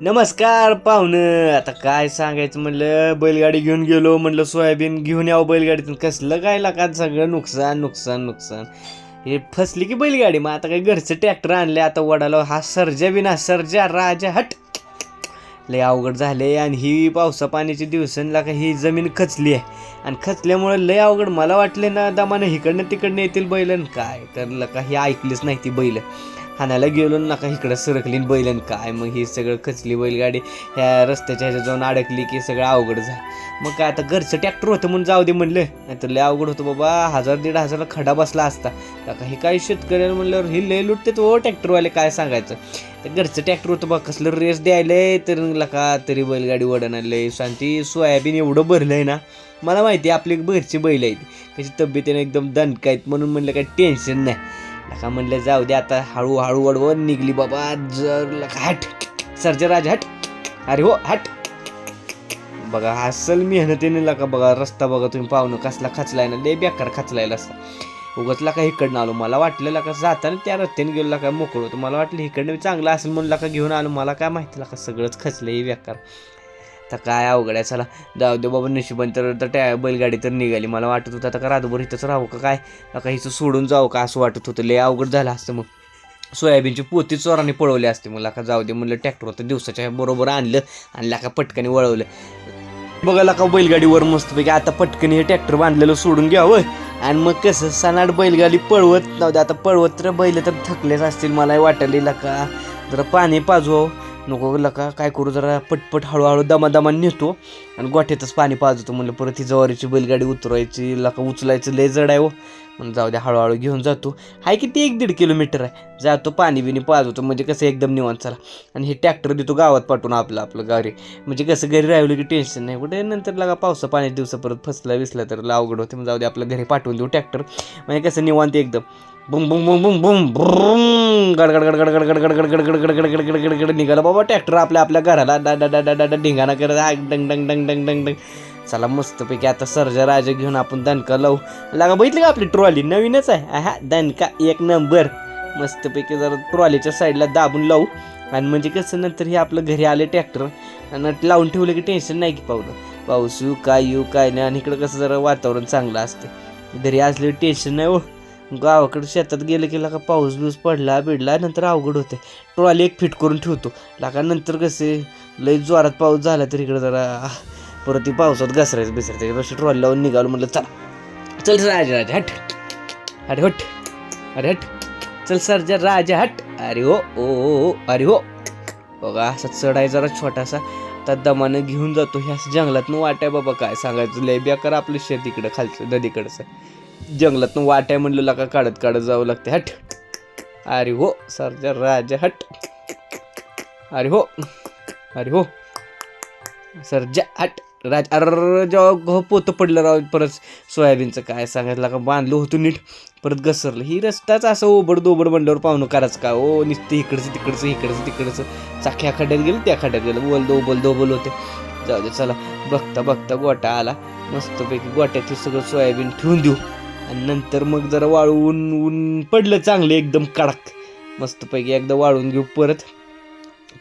नमस्कार पाहुणं. आता काय सांगायचं म्हणलं बैलगाडी घेऊन गेलो म्हणलं सोयाबीन घेऊन यावं बैलगाडीतून. कसलं काय लागा सगळं? नुकसान नुकसान नुकसान. हे फसली की बैलगाडी. मग आता काय घरचं ट्रॅक्टर आणले आता वडाला. हा सर्जा बिना सर्जा राजा हट. लय अवघड झाले आणि ही पावसा पाण्याची दिवसांना का ही जमीन खचली आहे. आणि खचल्यामुळे लय अवघड. मला वाटले ना दामानं इकडनं तिकडनं येतील बैलन काय? तर का ही ऐकलीच नाही ती बैल. हाणायला गेलो नका इकडं सरकली बैलन काय मग ही सगळं खचली बैलगाडी ह्या रस्त्याच्या ह्याच्या जाऊन अडकली की सगळं अवघड झालं. मग काय आता घरचं ट्रॅक्टर होतं म्हणून जाऊ दे म्हणलं नाहीतर लय अवघड होतं बाबा हजार दीड हजारला खडा बसला असता. का हे काय शेतकऱ्याला म्हणल्यावर हे लय लुटते तो ट्रॅक्टरवाले काय सांगायचं? तर घरचं ट्रॅक्टर होतं बा कसलं रेस द्यायलंय तर लका तरी बैलगाडी वडण आणलंय शांती सोयाबीन एवढं भरलंय ना. मला माहिती आहे आपली घरची बैल आहेत. त्याची तब्येतीने एकदम दणकायत म्हणून म्हणलं काय टेन्शन नाही. लका म्हणलं जाऊ दे आता हळूहळू वडवत निघली बाबा जर लका हट सर्जराज हट. अरे हो हट. बघा असल मेहनतीने लका बघा रस्ता बघा तुम्ही पाहुणं कसला खचलाय ना लय बेकार खचलाय रस्ता. उगतला का इकडनं आलो मला वाटलं का जाताना त्या रस्त्याने गेलो का मोकळं होतं. मला वाटलं इकडनं चांगलं असेल म्हणलं का घेऊन आलो. मला काय माहिती का सगळंच खचलं हे बेकार. तर काय अवघड आहे चला. जाऊ दे बाबा नशिबन तर त्या बैलगाडी तर निघाली. मला वाटत होतं आता का रातभर इथंच राहू का काय? का हिचं सोडून जाऊ का असं वाटत होतं. लय अवघड झालं असतं मग. सोयाबीनची पोती चोराने पळवली असते मला का? जाऊ दे म्हणलं ट्रॅक्टर होतं दिवसाच्या बरोबर आणलं आणि लाका पटकन वळवलं. बघायला का बैलगाडीवर मस्तपैकी आता पटकन हे ट्रॅक्टर बांधलेलं सोडून घ्यावं. आणि मग कसं सनाट बैलगाडी पळवत जाऊ दे आता पळवत तर बैल तर थकलेच असतील मला वाटलेला का जरा पाणी पाजवावं नको लका काय करू जरा पटपट हळूहळू दमादमा नेतो. आणि गोठ्यातच पाणी पाजतो म्हणलं परत ही जवारीची बैलगाडी उतरवायची लका उचलायचं लय जड आहे हो. म्हणून जाऊ द्या हळूहळू घेऊन जातो. हाय किती एक दीड किलोमीटर आहे. जातो पाणी बिणी पाजवतो म्हणजे कसं एकदम निवांत चला. आणि हे ट्रॅक्टर देतो गावात पाठवून आपलं आपलं घरी म्हणजे कसं घरी राहिलं की टेन्शन नाही. कुठे नंतर लगा पावसा पाण्याच्या दिवसा परत फसला विसला तर अवघड होते. मग जाऊ दे आपलं घरी पाठवून देऊ ट्रॅक्टर. म्हणजे कसं निवांत एकदम. बुम बुम बुम बुम बुम बुम गड गड गड गड गड गड गड गड गड गड गड गड गड गड गड निघाला बाबा ट्रॅक्टर आपल्या आपल्या घराला डा डा डा डा ढिंगाणा करत डंग डंग डंग डंग डंग डंग चला मस्तपैकी आता सर्जा राजा घेऊन आपण दणका लावू लागा बघितली का आपली ट्रॉली नवीनच आहे हा दणका एक नंबर मस्तपैकी जरा ट्रॉलीच्या साईडला दाबून लावू आणि म्हणजे कसं नंतर हे आपलं घरी आले ट्रॅक्टर आणि लावून ठेवलं की टेन्शन नाही की पाहुलं पाऊस येऊ काय येऊ काय नाही आणि इकडं कसं जरा वातावरण चांगलं असतं घरी असलं टेन्शन नाही हो गावाकडे शेतात गेलं की लाका पाऊस बिऊस पडला बिडला नंतर अवघड होते ट्रॉली एक फिट करून ठेवतो. लाका नंतर कसे लई जोरात पाऊस झाला तर इकडं जरा परत ती पावसात घसरायचं बिसरायचं त्याच्यापेक्षा ट्रॉली लावून निघालो म्हटलं चला चल राजा राजा हट. अरे हट अरे हट. चल सरजा राजा हट. अरे हो ओ अरे हो. बघा असा चढ आहे जरा छोटासा. त्या दमानं घेऊन जातो हे असं जंगलातनं वाट आहे बाबा काय सांगायचं? लय बेकार आपलं शेत इकडं खालचं नदीकडचं. जंगलातनं वाट आहे म्हणलं का काढत काढत जावं लागते हट. अरे हो सरजा राजा हट. अरे हो. अरे हो. सरजा हट. राज अर जेव्हा हो पोतं पडलं राव परत सोयाबीनचं काय सांगायचं का बांधलं होतं नीट परत घसरलं. ही रस्ताच असं ओबड दोबड म्हणल्यावर पाहुणं करायचं का? ओ निसतं इकडचं तिकडचं इकडचं तिकडचं. चाख्या खड्ड्यात गेलं त्या खड्ड्यात गेलं. बोल दोबल दोबल होते. जाऊ दे चला. बघता बघता गोटा आला. मस्तपैकी गोट्यातलं सगळं सोयाबीन ठेवून देऊ. आणि नंतर मग जरा वाळवून ऊन पडलं चांगलं एकदम कडक. मस्तपैकी एकदा वाळून घेऊ परत.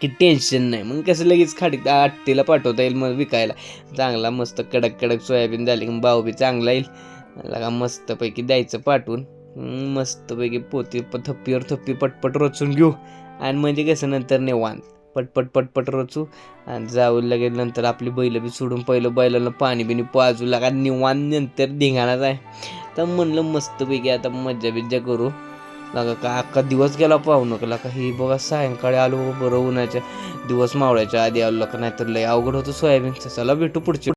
की टेन्शन नाही. मग कसं लगेच खाडी आठतीला पाठवता येईल मग विकायला. चांगला मस्त कडक कडक सोयाबीन झाली की भाऊ बी चांगला येईल. लगा मस्तपैकी द्यायचं पाठवून. मस्तपैकी पोती प- थप्पीवर थप्पी पटपट रचून घेऊ. आणि म्हणजे कसं नंतर निवांत. पटपट पटपट रचू. आणि जाऊ लगेच नंतर आपली बैल बी सोडून पहिलं बैलाला पाणी बिणी पाजू लागा. निवांत नंतर धिंगाणाच आहे. तर म्हणलं मस्तपैकी आता मज्जा बिज्जा करू. लागा का अख्खा दिवस गेला पाहू का लागा हे बघा सायंकाळी आलो बरं उन्हाच्या दिवस मावळ्याच्या आधी आलो का नाहीतर लय अवघड होतं सोयाबीनचं चला भेटू पुढची